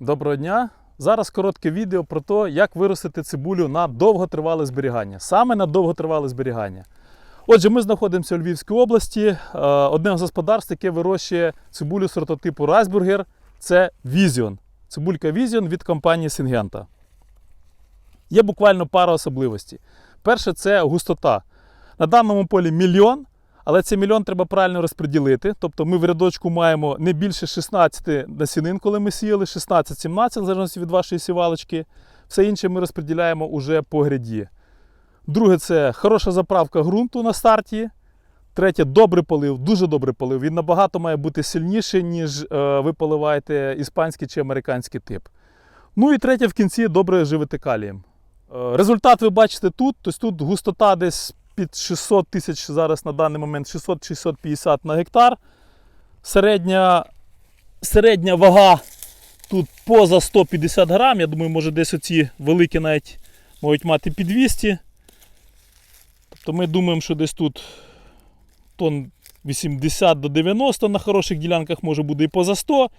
Доброго дня! Зараз коротке відео про те, як виростити цибулю на довготривале зберігання. Саме на довготривале зберігання. Отже, ми знаходимося у Львівській області. Е, Одне з господарств, яке вирощує цибулю сортотипу Райсбургер, це Vision. Цибулька Vision від компанії Syngenta. Є буквально пара особливостей. Перше це густота. На даному полі мільйон, але цей мільйон треба правильно розподілити. Тобто ми в рядочку маємо не більше 16 насінин, коли ми сіяли, 16-17, в залежності від вашої сівалочки. Все інше ми розподіляємо уже по гряді. Друге, це хороша заправка ґрунту на старті. Третє добрий полив, дуже добрий полив. Він набагато має бути сильніший, ніж е, ви поливаєте іспанський чи американський тип. Ну і третє, в кінці добре живити калієм. Е, Результат ви бачите тут. Тобто тут густота десь під 600 тисяч зараз на даний момент 600-650 на гектар. Середня, середня вага тут поза 150 грам. Я думаю, може десь оці великі навіть можуть мати під 200. Тобто ми думаємо, що десь тут тонн 80 до 90 на хороших ділянках може буде і поза 100.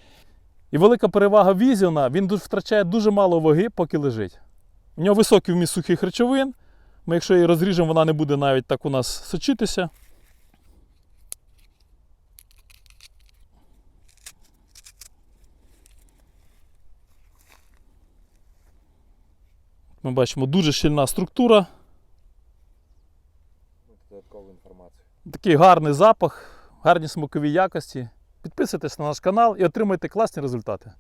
І велика перевага Візіона, він втрачає дуже мало ваги, поки лежить. У нього високий вміст сухих речовин. Ми, якщо її розріжемо, вона не буде навіть так у нас сочитися. Ми бачимо дуже щільна структура, додаткову інформацію. такий гарний запах, гарні смакові якості. Підписуйтесь на наш канал і отримайте класні результати.